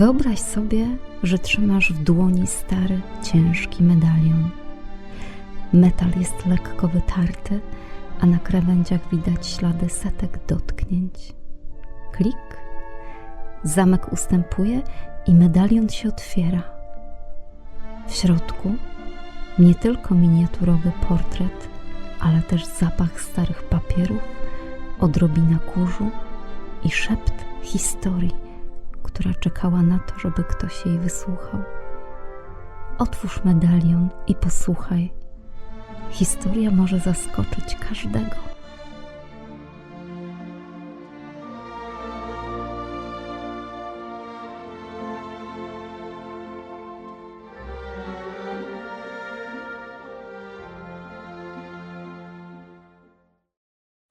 Wyobraź sobie, że trzymasz w dłoni stary, ciężki medalion. Metal jest lekko wytarty, a na krawędziach widać ślady setek dotknięć. Klik, zamek ustępuje i medalion się otwiera. W środku nie tylko miniaturowy portret, ale też zapach starych papierów, odrobina kurzu i szept historii, która czekała na to, żeby ktoś jej wysłuchał. Otwórz medalion i posłuchaj. Historia może zaskoczyć każdego.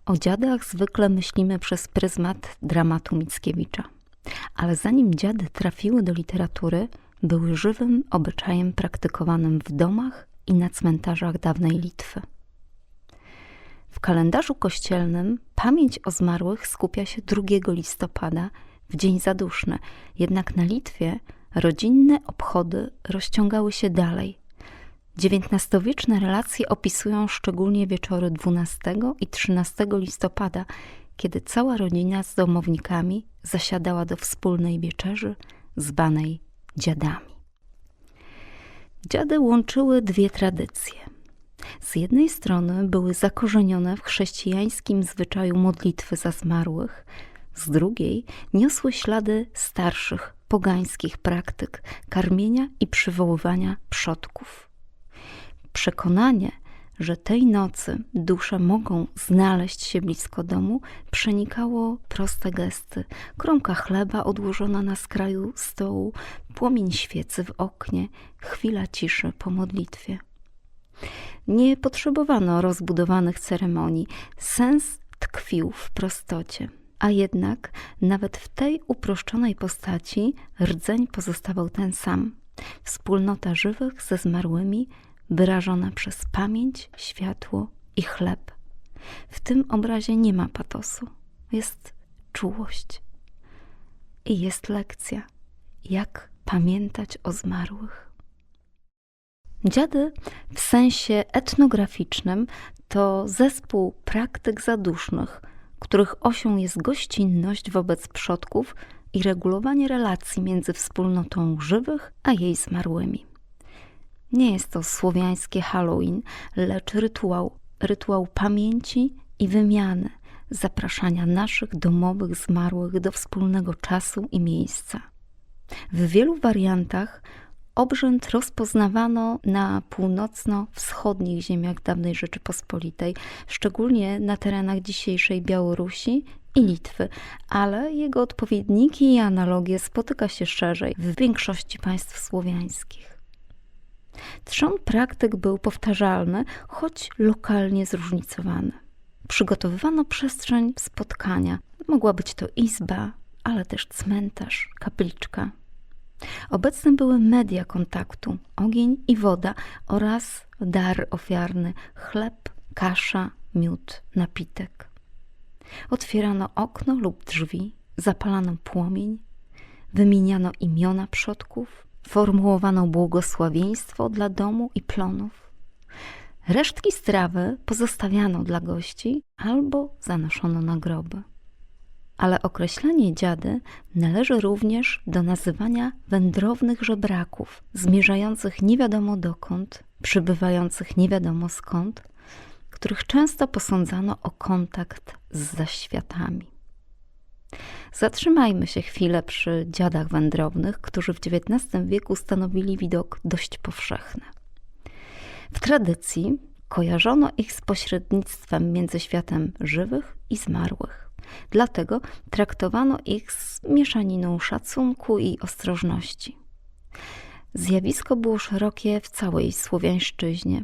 O dziadach zwykle myślimy przez pryzmat dramatu Mickiewicza. Ale zanim dziady trafiły do literatury, były żywym obyczajem praktykowanym w domach i na cmentarzach dawnej Litwy. W kalendarzu kościelnym pamięć o zmarłych skupia się 2 listopada, w dzień zaduszny, jednak na Litwie rodzinne obchody rozciągały się dalej. XIX-wieczne relacje opisują szczególnie wieczory 12 i 13 listopada, kiedy cała rodzina z domownikami zasiadała do wspólnej wieczerzy zwanej dziadami. Dziady łączyły dwie tradycje. Z jednej strony były zakorzenione w chrześcijańskim zwyczaju modlitwy za zmarłych, z drugiej niosły ślady starszych, pogańskich praktyk karmienia i przywoływania przodków. Przekonanie, że tej nocy dusze mogą znaleźć się blisko domu, przenikało proste gesty. Kromka chleba odłożona na skraju stołu, płomień świecy w oknie, chwila ciszy po modlitwie. Nie potrzebowano rozbudowanych ceremonii. Sens tkwił w prostocie. A jednak nawet w tej uproszczonej postaci rdzeń pozostawał ten sam. Wspólnota żywych ze zmarłymi wyrażona przez pamięć, światło i chleb. W tym obrazie nie ma patosu, jest czułość. I jest lekcja, jak pamiętać o zmarłych. Dziady w sensie etnograficznym to zespół praktyk zadusznych, których osią jest gościnność wobec przodków i regulowanie relacji między wspólnotą żywych a jej zmarłymi. Nie jest to słowiańskie Halloween, lecz rytuał, rytuał pamięci i wymiany, zapraszania naszych domowych zmarłych do wspólnego czasu i miejsca. W wielu wariantach obrzęd rozpoznawano na północno-wschodnich ziemiach dawnej Rzeczypospolitej, szczególnie na terenach dzisiejszej Białorusi i Litwy, ale jego odpowiedniki i analogie spotyka się szerzej w większości państw słowiańskich. Trzon praktyk był powtarzalny, choć lokalnie zróżnicowany. Przygotowywano przestrzeń spotkania. Mogła być to izba, ale też cmentarz, kapliczka. Obecne były media kontaktu, ogień i woda oraz dar ofiarny, chleb, kasza, miód, napitek. Otwierano okno lub drzwi, zapalano płomień, wymieniano imiona przodków, formułowano błogosławieństwo dla domu i plonów. Resztki strawy pozostawiano dla gości albo zanoszono na groby. Ale określenie dziady należy również do nazywania wędrownych żebraków, zmierzających nie wiadomo dokąd, przybywających nie wiadomo skąd, których często posądzano o kontakt z zaświatami. Zatrzymajmy się chwilę przy dziadach wędrownych, którzy w XIX wieku stanowili widok dość powszechny. W tradycji kojarzono ich z pośrednictwem między światem żywych i zmarłych. Dlatego traktowano ich z mieszaniną szacunku i ostrożności. Zjawisko było szerokie w całej Słowiańszczyźnie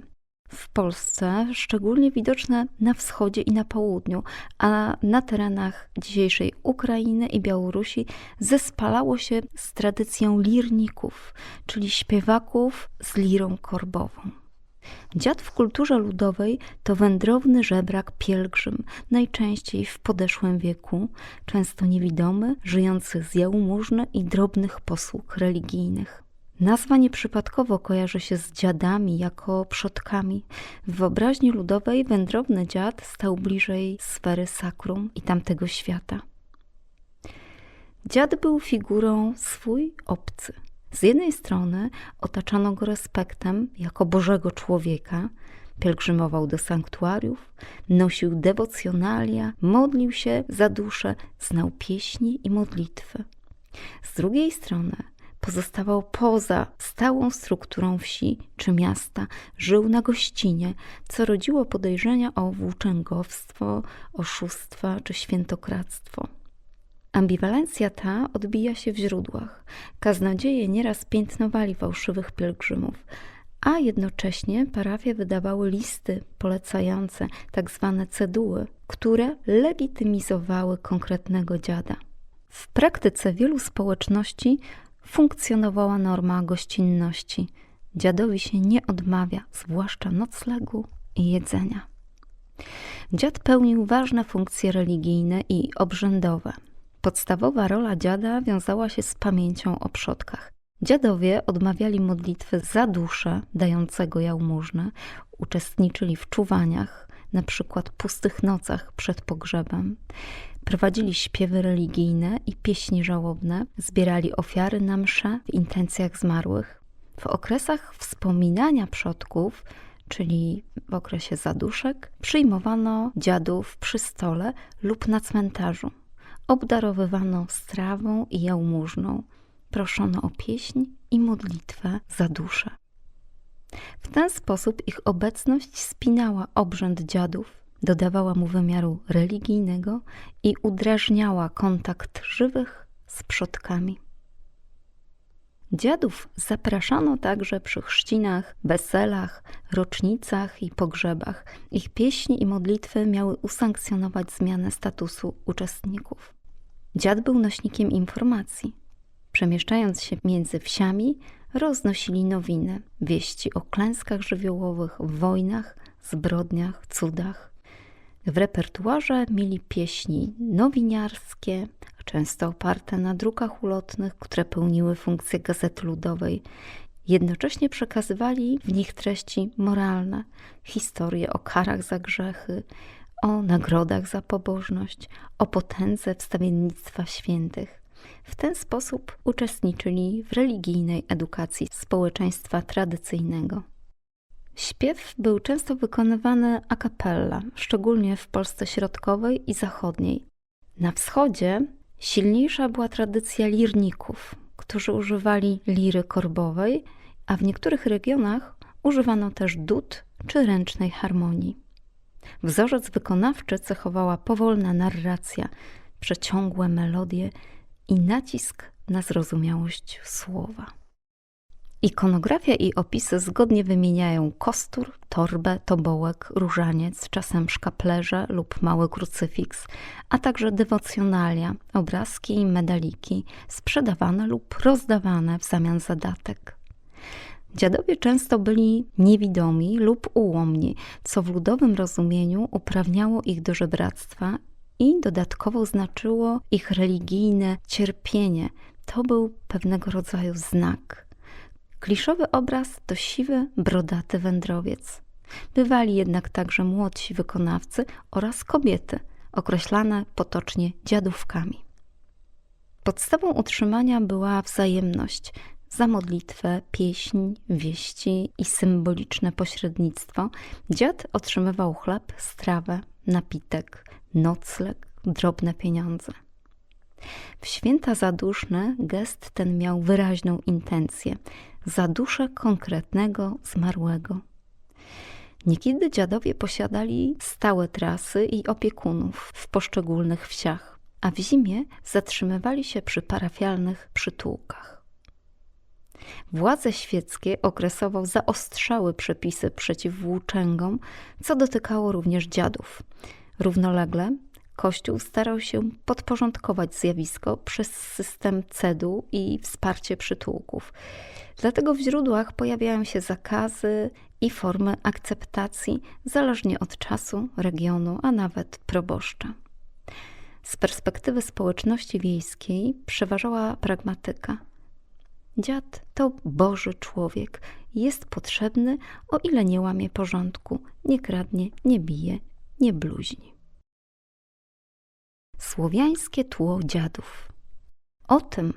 w Polsce, szczególnie widoczne na wschodzie i na południu, a na terenach dzisiejszej Ukrainy i Białorusi zespalało się z tradycją lirników, czyli śpiewaków z lirą korbową. Dziad w kulturze ludowej to wędrowny żebrak pielgrzym, najczęściej w podeszłym wieku, często niewidomy, żyjący z jałmużny i drobnych posług religijnych. Nazwa nieprzypadkowo kojarzy się z dziadami jako przodkami. W wyobraźni ludowej wędrowny dziad stał bliżej sfery sakrum i tamtego świata. Dziad był figurą swój obcy. Z jednej strony otaczano go respektem jako bożego człowieka, pielgrzymował do sanktuariów, nosił dewocjonalia, modlił się za duszę, znał pieśni i modlitwy. Z drugiej strony pozostawał poza stałą strukturą wsi czy miasta, żył na gościnie, co rodziło podejrzenia o włóczęgowstwo, oszustwa czy świętokradztwo. Ambiwalencja ta odbija się w źródłach. Kaznodzieje nieraz piętnowali fałszywych pielgrzymów, a jednocześnie parafie wydawały listy polecające tak zwane ceduły, które legitymizowały konkretnego dziada. W praktyce wielu społeczności funkcjonowała norma gościnności. Dziadowi się nie odmawia, zwłaszcza noclegu i jedzenia. Dziad pełnił ważne funkcje religijne i obrzędowe. Podstawowa rola dziada wiązała się z pamięcią o przodkach. Dziadowie odmawiali modlitwy za duszę dającego jałmużnę, uczestniczyli w czuwaniach, na przykład pustych nocach przed pogrzebem, prowadzili śpiewy religijne i pieśni żałobne, zbierali ofiary na msze w intencjach zmarłych. W okresach wspominania przodków, czyli w okresie zaduszek, przyjmowano dziadów przy stole lub na cmentarzu obdarowywano strawą i jałmużną, proszono o pieśń i modlitwę za duszę. W ten sposób ich obecność spinała obrzęd dziadów, dodawała mu wymiaru religijnego i udrażniała kontakt żywych z przodkami. Dziadów zapraszano także przy chrzcinach, weselach, rocznicach i pogrzebach. Ich pieśni i modlitwy miały usankcjonować zmianę statusu uczestników. Dziad był nośnikiem informacji. Przemieszczając się między wsiami, roznosili nowiny, wieści o klęskach żywiołowych, wojnach, zbrodniach, cudach. W repertuarze mieli pieśni nowiniarskie, często oparte na drukach ulotnych, które pełniły funkcję gazety ludowej. Jednocześnie przekazywali w nich treści moralne, historie o karach za grzechy, o nagrodach za pobożność, o potędze wstawiennictwa świętych. W ten sposób uczestniczyli w religijnej edukacji społeczeństwa tradycyjnego. Śpiew był często wykonywany a cappella, szczególnie w Polsce Środkowej i Zachodniej. Na wschodzie silniejsza była tradycja lirników, którzy używali liry korbowej, a w niektórych regionach używano też dud czy ręcznej harmonii. Wzorzec wykonawczy cechowała powolna narracja, przeciągłe melodie i nacisk na zrozumiałość słowa. Ikonografia i opisy zgodnie wymieniają kostur, torbę, tobołek, różaniec, czasem szkaplerze lub mały krucyfiks, a także dewocjonalia, obrazki i medaliki sprzedawane lub rozdawane w zamian za datek. Dziadowie często byli niewidomi lub ułomni, co w ludowym rozumieniu uprawniało ich do żebractwa i dodatkowo znaczyło ich religijne cierpienie. To był pewnego rodzaju znak. Kliszowy obraz to siwy, brodaty wędrowiec. Bywali jednak także młodsi wykonawcy oraz kobiety, określane potocznie dziadówkami. Podstawą utrzymania była wzajemność, za modlitwę, pieśń, wieści i symboliczne pośrednictwo dziad otrzymywał chleb, strawę, napitek, nocleg, drobne pieniądze. W święta zaduszne gest ten miał wyraźną intencję za duszę konkretnego zmarłego. Niekiedy dziadowie posiadali stałe trasy i opiekunów w poszczególnych wsiach, a w zimie zatrzymywali się przy parafialnych przytułkach. Władze świeckie okresowo zaostrzały przepisy przeciw włóczęgom, co dotykało również dziadów. Równolegle Kościół starał się podporządkować zjawisko przez system cedu i wsparcie przytułków. Dlatego w źródłach pojawiają się zakazy i formy akceptacji, zależnie od czasu, regionu, a nawet proboszcza. Z perspektywy społeczności wiejskiej przeważała pragmatyka. Dziad to Boży człowiek, jest potrzebny, o ile nie łamie porządku, nie kradnie, nie bije, nie bluźni. Słowiańskie tło dziadów. O tym,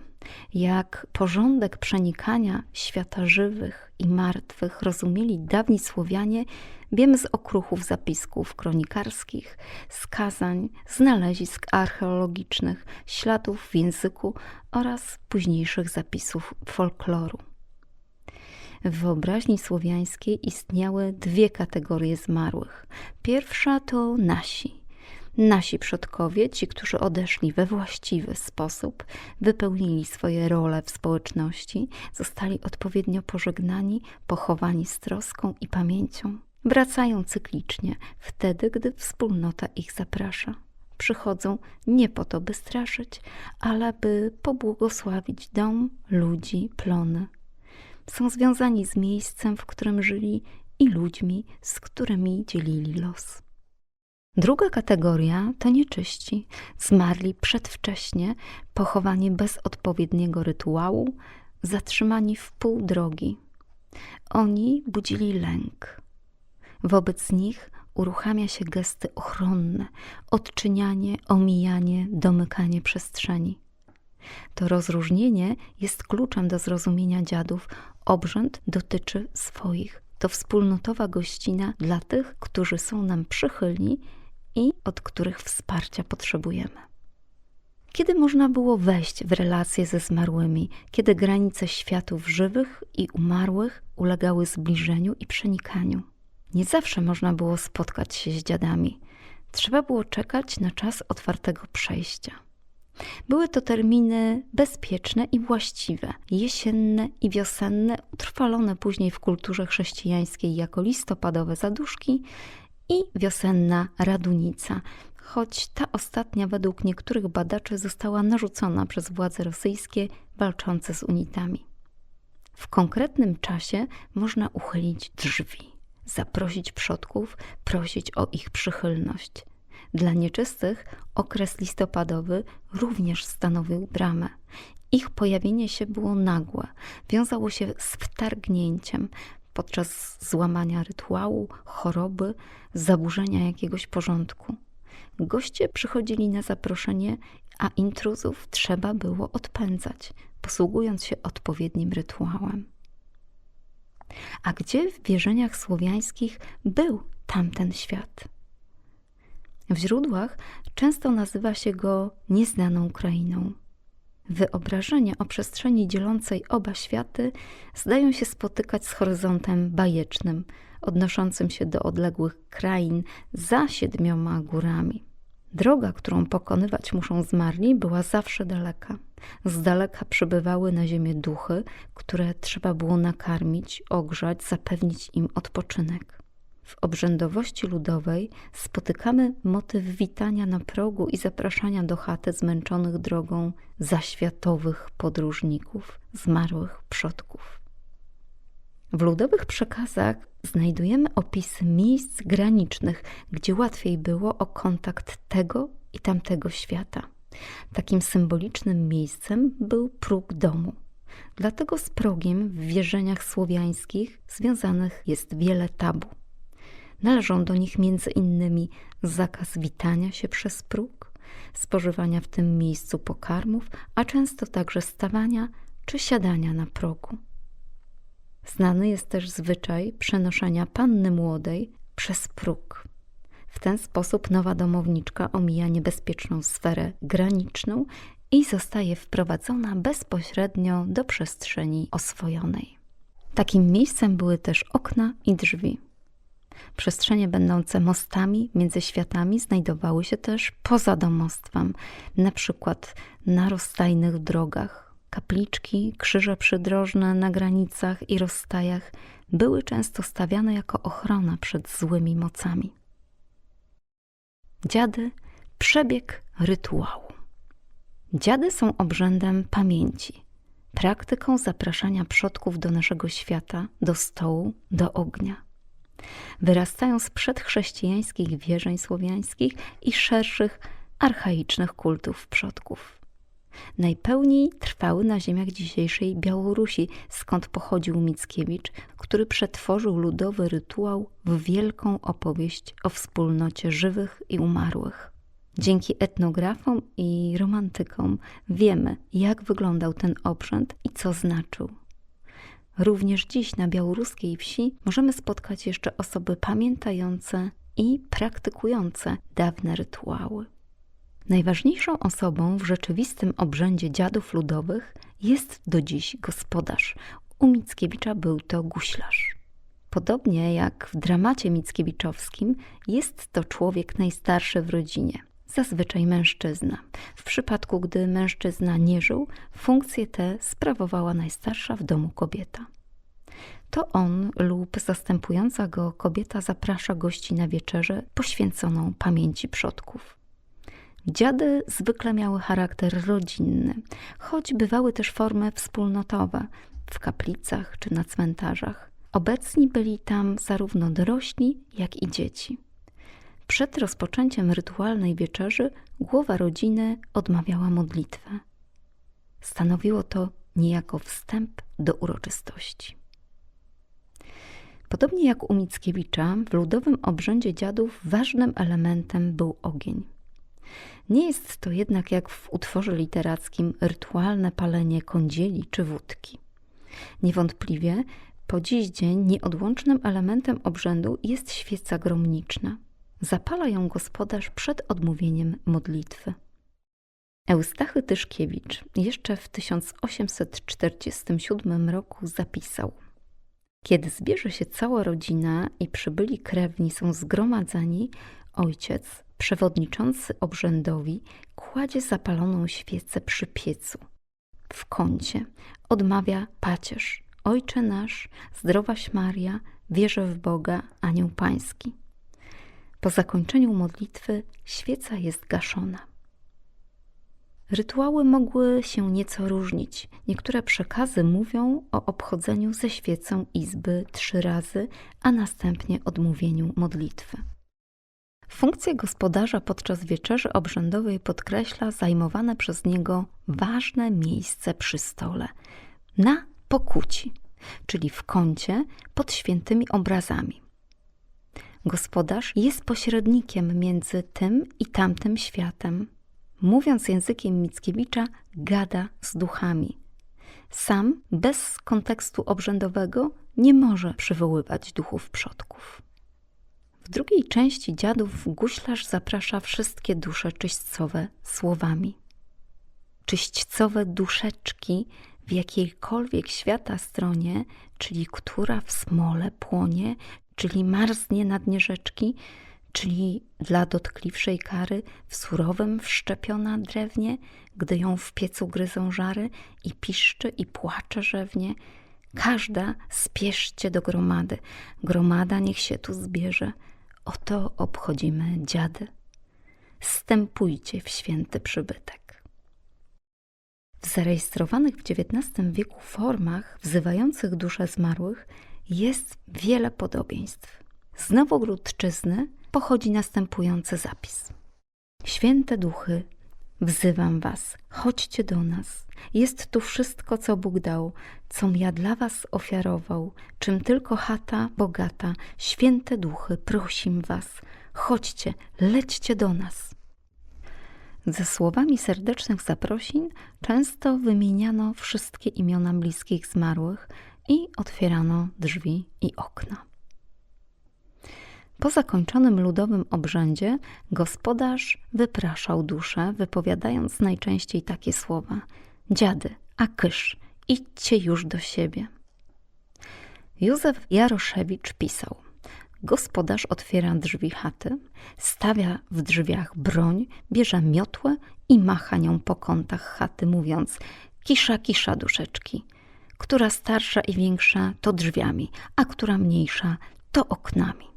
jak porządek przenikania świata żywych i martwych rozumieli dawni Słowianie, wiemy z okruchów zapisków kronikarskich, skazań, znalezisk archeologicznych, śladów w języku oraz późniejszych zapisów folkloru. W wyobraźni słowiańskiej istniały dwie kategorie zmarłych. Pierwsza to nasi. Nasi przodkowie, ci, którzy odeszli we właściwy sposób, wypełnili swoje role w społeczności, zostali odpowiednio pożegnani, pochowani z troską i pamięcią. Wracają cyklicznie, wtedy, gdy wspólnota ich zaprasza. Przychodzą nie po to, by straszyć, ale by pobłogosławić dom, ludzi, plony. Są związani z miejscem, w którym żyli i ludźmi, z którymi dzielili los. Druga kategoria to nieczyści, zmarli przedwcześnie, pochowani bez odpowiedniego rytuału, zatrzymani w pół drogi. Oni budzili lęk. Wobec nich uruchamia się gesty ochronne, odczynianie, omijanie, domykanie przestrzeni. To rozróżnienie jest kluczem do zrozumienia dziadów. Obrzęd dotyczy swoich. To wspólnotowa gościna dla tych, którzy są nam przychylni i od których wsparcia potrzebujemy. Kiedy można było wejść w relacje ze zmarłymi, kiedy granice światów żywych i umarłych ulegały zbliżeniu i przenikaniu? Nie zawsze można było spotkać się z dziadami. Trzeba było czekać na czas otwartego przejścia. Były to terminy bezpieczne i właściwe, jesienne i wiosenne, utrwalone później w kulturze chrześcijańskiej jako listopadowe zaduszki i wiosenna radunica, choć ta ostatnia według niektórych badaczy została narzucona przez władze rosyjskie walczące z unitami. W konkretnym czasie można uchylić drzwi, zaprosić przodków, prosić o ich przychylność. Dla nieczystych okres listopadowy również stanowił bramę. Ich pojawienie się było nagłe, wiązało się z wtargnięciem, podczas złamania rytuału, choroby, zaburzenia jakiegoś porządku. Goście przychodzili na zaproszenie, a intruzów trzeba było odpędzać, posługując się odpowiednim rytuałem. A gdzie w wierzeniach słowiańskich był tamten świat? W źródłach często nazywa się go nieznaną krainą. Wyobrażenia o przestrzeni dzielącej oba światy zdają się spotykać z horyzontem bajecznym, odnoszącym się do odległych krain za siedmioma górami. Droga, którą pokonywać muszą zmarli, była zawsze daleka. Z daleka przybywały na ziemię duchy, które trzeba było nakarmić, ogrzać, zapewnić im odpoczynek. W obrzędowości ludowej spotykamy motyw witania na progu i zapraszania do chaty zmęczonych drogą zaświatowych podróżników, zmarłych przodków. W ludowych przekazach znajdujemy opisy miejsc granicznych, gdzie łatwiej było o kontakt tego i tamtego świata. Takim symbolicznym miejscem był próg domu. Dlatego z progiem w wierzeniach słowiańskich związanych jest wiele tabu. Należą do nich między innymi zakaz witania się przez próg, spożywania w tym miejscu pokarmów, a często także stawania czy siadania na progu. Znany jest też zwyczaj przenoszenia panny młodej przez próg. W ten sposób nowa domowniczka omija niebezpieczną sferę graniczną i zostaje wprowadzona bezpośrednio do przestrzeni oswojonej. Takim miejscem były też okna i drzwi. Przestrzenie będące mostami między światami znajdowały się też poza domostwem, na przykład na rozstajnych drogach. Kapliczki, krzyże przydrożne na granicach i rozstajach były często stawiane jako ochrona przed złymi mocami. Dziady Przebieg rytuału. Dziady są obrzędem pamięci, praktyką zapraszania przodków do naszego świata, do stołu, do ognia. Wyrastają z przedchrześcijańskich wierzeń słowiańskich i szerszych, archaicznych kultów przodków. Najpełniej trwały na ziemiach dzisiejszej Białorusi, skąd pochodził Mickiewicz, który przetworzył ludowy rytuał w wielką opowieść o wspólnocie żywych i umarłych. Dzięki etnografom i romantykom wiemy, jak wyglądał ten obrzęd i co znaczył. Również dziś na białoruskiej wsi możemy spotkać jeszcze osoby pamiętające i praktykujące dawne rytuały. Najważniejszą osobą w rzeczywistym obrzędzie dziadów ludowych jest do dziś gospodarz. U Mickiewicza był to guślarz. Podobnie jak w dramacie mickiewiczowskim, jest to człowiek najstarszy w rodzinie, zazwyczaj mężczyzna. W przypadku, gdy mężczyzna nie żył, funkcję tę sprawowała najstarsza w domu kobieta. To on lub zastępująca go kobieta zaprasza gości na wieczerzę poświęconą pamięci przodków. Dziady zwykle miały charakter rodzinny, choć bywały też formy wspólnotowe w kaplicach czy na cmentarzach. Obecni byli tam zarówno dorośli, jak i dzieci. Przed rozpoczęciem rytualnej wieczerzy głowa rodziny odmawiała modlitwę. Stanowiło to niejako wstęp do uroczystości. Podobnie jak u Mickiewicza, w ludowym obrzędzie dziadów ważnym elementem był ogień. Nie jest to jednak jak w utworze literackim rytualne palenie kądzieli czy wódki. Niewątpliwie po dziś dzień nieodłącznym elementem obrzędu jest świeca gromniczna. Zapala ją gospodarz przed odmówieniem modlitwy. Eustachy Tyszkiewicz jeszcze w 1847 roku zapisał Kiedy zbierze się cała rodzina i przybyli krewni są zgromadzeni, ojciec, przewodniczący obrzędowi, kładzie zapaloną świecę przy piecu. W kącie odmawia pacierz, Ojcze nasz, zdrowaś Maria, wierzę w Boga, anioł pański. Po zakończeniu modlitwy świeca jest gaszona. Rytuały mogły się nieco różnić. Niektóre przekazy mówią o obchodzeniu ze świecą izby trzy razy, a następnie odmówieniu modlitwy. Funkcję gospodarza podczas wieczerzy obrzędowej podkreśla zajmowane przez niego ważne miejsce przy stole na pokuci, czyli w kącie pod świętymi obrazami. Gospodarz jest pośrednikiem między tym i tamtym światem. Mówiąc językiem Mickiewicza, gada z duchami. Sam, bez kontekstu obrzędowego, nie może przywoływać duchów przodków. W drugiej części dziadów guślarz zaprasza wszystkie dusze czyśćcowe słowami. Czyśćcowe duszeczki w jakiejkolwiek świata stronie, czyli która w smole płonie, czyli marznie na dnie rzeczki, czyli dla dotkliwszej kary w surowym wszczepiona drewnie, gdy ją w piecu gryzą żary i piszczy i płacze rzewnie. Każda spieszcie do gromady, gromada niech się tu zbierze. Oto obchodzimy dziady. Stępujcie w święty przybytek. W zarejestrowanych w XIX wieku formach wzywających dusze zmarłych jest wiele podobieństw. Z Nowogródczyzny pochodzi następujący zapis. Święte duchy, wzywam was, chodźcie do nas. Jest tu wszystko, co Bóg dał, com ja dla was ofiarował, czym tylko chata bogata. Święte duchy, prosim was, chodźcie, lećcie do nas. Ze słowami serdecznych zaprosin często wymieniano wszystkie imiona bliskich zmarłych i otwierano drzwi i okna. Po zakończonym ludowym obrzędzie gospodarz wypraszał duszę, wypowiadając najczęściej takie słowa: Dziady, a kysz, idźcie już do siebie. Józef Jaroszewicz pisał: Gospodarz otwiera drzwi chaty, stawia w drzwiach broń, bierze miotłę i macha nią po kątach chaty, mówiąc: Kisza, kisza, duszeczki. Która starsza i większa, to drzwiami, a która mniejsza, to oknami.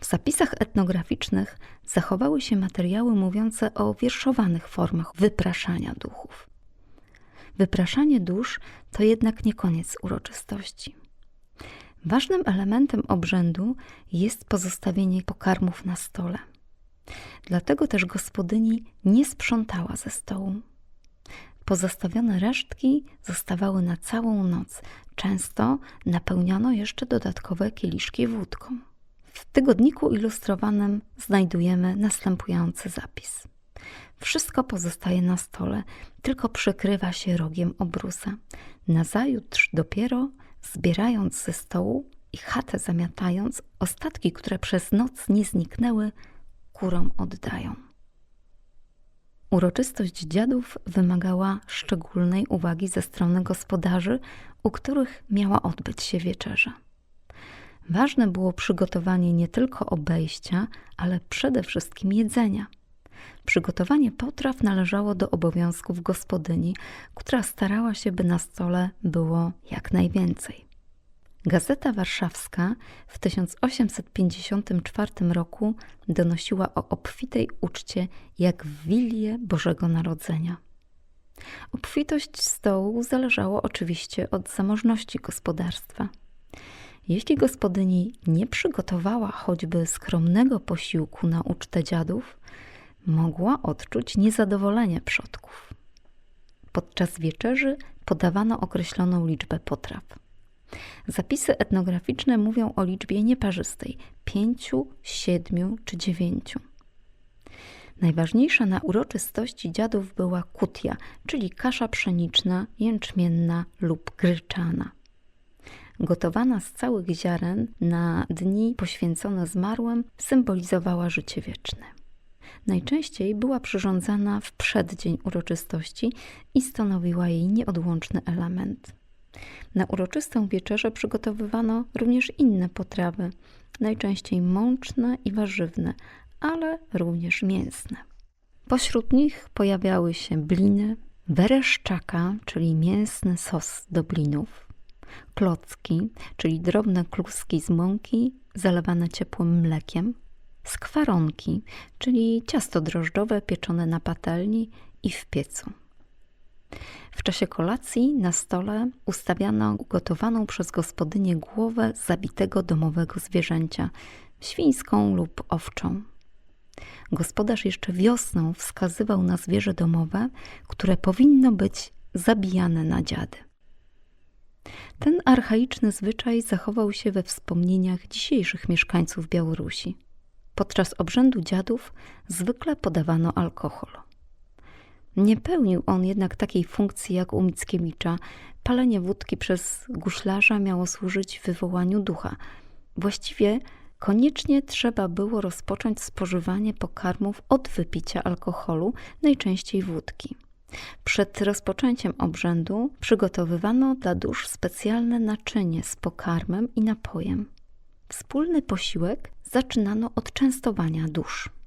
W zapisach etnograficznych zachowały się materiały mówiące o wierszowanych formach wypraszania duchów. Wypraszanie dusz to jednak nie koniec uroczystości. Ważnym elementem obrzędu jest pozostawienie pokarmów na stole. Dlatego też gospodyni nie sprzątała ze stołu. Pozostawione resztki zostawały na całą noc. Często napełniano jeszcze dodatkowe kieliszki wódką. W tygodniku ilustrowanym znajdujemy następujący zapis. Wszystko pozostaje na stole, tylko przykrywa się rogiem obrusa. Nazajutrz dopiero, zbierając ze stołu i chatę zamiatając, ostatki, które przez noc nie zniknęły, kurom oddają. Uroczystość dziadów wymagała szczególnej uwagi ze strony gospodarzy, u których miała odbyć się wieczerza. Ważne było przygotowanie nie tylko obejścia, ale przede wszystkim jedzenia. Przygotowanie potraw należało do obowiązków gospodyni, która starała się, by na stole było jak najwięcej. Gazeta Warszawska w 1854 roku donosiła o obfitej uczcie jak w Wilię Bożego Narodzenia. Obfitość stołu zależała oczywiście od zamożności gospodarstwa. Jeśli gospodyni nie przygotowała choćby skromnego posiłku na ucztę dziadów, mogła odczuć niezadowolenie przodków. Podczas wieczerzy podawano określoną liczbę potraw. Zapisy etnograficzne mówią o liczbie nieparzystej pięciu, siedmiu czy dziewięciu. Najważniejsza na uroczystości dziadów była kutia, czyli kasza pszeniczna, jęczmienna lub gryczana. Gotowana z całych ziaren na dni poświęcone zmarłym, symbolizowała życie wieczne. Najczęściej była przyrządzana w przeddzień uroczystości i stanowiła jej nieodłączny element. Na uroczystą wieczerzę przygotowywano również inne potrawy, najczęściej mączne i warzywne, ale również mięsne. Pośród nich pojawiały się bliny, wereszczaka, czyli mięsny sos do blinów, klocki, czyli drobne kluski z mąki zalewane ciepłym mlekiem, skwaronki, czyli ciasto drożdżowe pieczone na patelni i w piecu. W czasie kolacji na stole ustawiano gotowaną przez gospodynię głowę zabitego domowego zwierzęcia, świńską lub owczą. Gospodarz jeszcze wiosną wskazywał na zwierzę domowe, które powinno być zabijane na dziady. Ten archaiczny zwyczaj zachował się we wspomnieniach dzisiejszych mieszkańców Białorusi. Podczas obrzędu dziadów zwykle podawano alkohol. Nie pełnił on jednak takiej funkcji jak u Mickiewicza. Palenie wódki przez guślarza miało służyć wywołaniu ducha. Właściwie koniecznie trzeba było rozpocząć spożywanie pokarmów od wypicia alkoholu, najczęściej wódki. Przed rozpoczęciem obrzędu przygotowywano dla dusz specjalne naczynie z pokarmem i napojem. Wspólny posiłek zaczynano od częstowania dusz.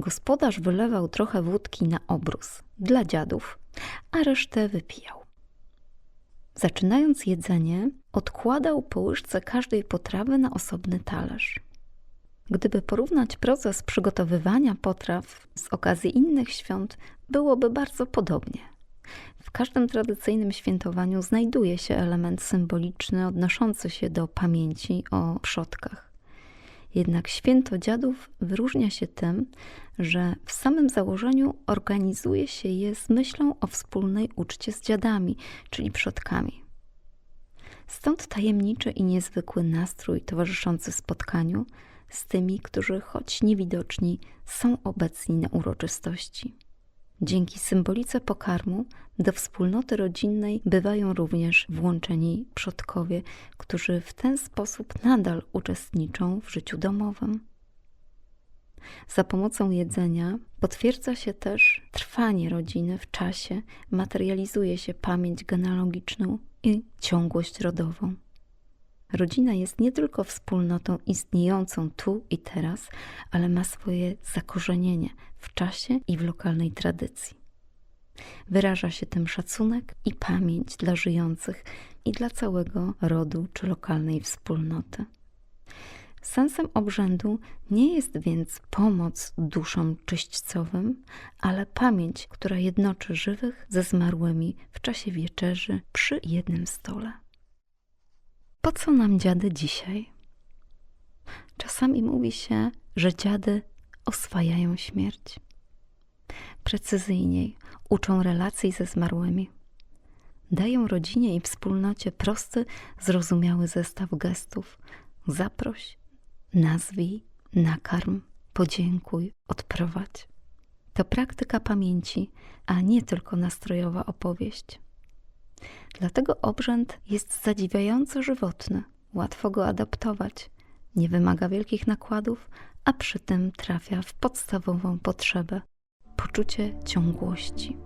Gospodarz wylewał trochę wódki na obrus dla dziadów, a resztę wypijał. Zaczynając jedzenie, odkładał po łyżce każdej potrawy na osobny talerz. Gdyby porównać proces przygotowywania potraw z okazji innych świąt, byłoby bardzo podobnie. W każdym tradycyjnym świętowaniu znajduje się element symboliczny odnoszący się do pamięci o przodkach. Jednak święto dziadów wyróżnia się tym, że w samym założeniu organizuje się je z myślą o wspólnej uczcie z dziadami, czyli przodkami. Stąd tajemniczy i niezwykły nastrój towarzyszący spotkaniu z tymi, którzy choć niewidoczni są obecni na uroczystości. Dzięki symbolice pokarmu do wspólnoty rodzinnej bywają również włączeni przodkowie, którzy w ten sposób nadal uczestniczą w życiu domowym. Za pomocą jedzenia potwierdza się też trwanie rodziny w czasie, materializuje się pamięć genealogiczną i ciągłość rodową. Rodzina jest nie tylko wspólnotą istniejącą tu i teraz, ale ma swoje zakorzenienie w czasie i w lokalnej tradycji. Wyraża się tym szacunek i pamięć dla żyjących i dla całego rodu czy lokalnej wspólnoty. Sensem obrzędu nie jest więc pomoc duszom czyśćcowym, ale pamięć, która jednoczy żywych ze zmarłymi w czasie wieczerzy przy jednym stole. Po co nam dziady dzisiaj? Czasami mówi się, że dziady oswajają śmierć. Precyzyjniej uczą relacji ze zmarłymi. Dają rodzinie i wspólnocie prosty, zrozumiały zestaw gestów. Zaproś, nazwij, nakarm, podziękuj, odprowadź. To praktyka pamięci, a nie tylko nastrojowa opowieść. Dlatego obrzęd jest zadziwiająco żywotny, łatwo go adaptować, nie wymaga wielkich nakładów, a przy tym trafia w podstawową potrzebę poczucie ciągłości.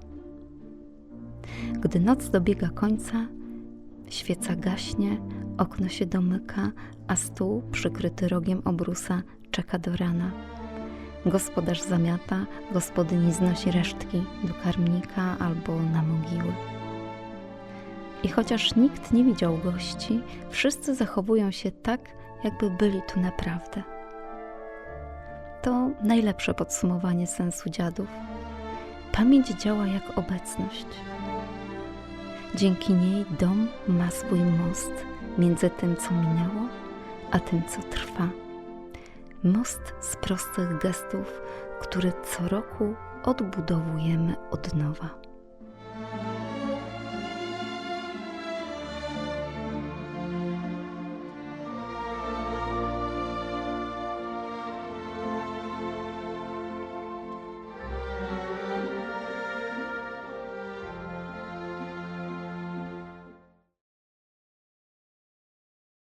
Gdy noc dobiega końca, świeca gaśnie, okno się domyka, a stół przykryty rogiem obrusa czeka do rana. Gospodarz zamiata, gospodyni znosi resztki do karmnika albo na mogiły. I chociaż nikt nie widział gości, wszyscy zachowują się tak, jakby byli tu naprawdę. To najlepsze podsumowanie sensu dziadów. Pamięć działa jak obecność. Dzięki niej dom ma swój most między tym, co minęło, a tym, co trwa. Most z prostych gestów, który co roku odbudowujemy od nowa.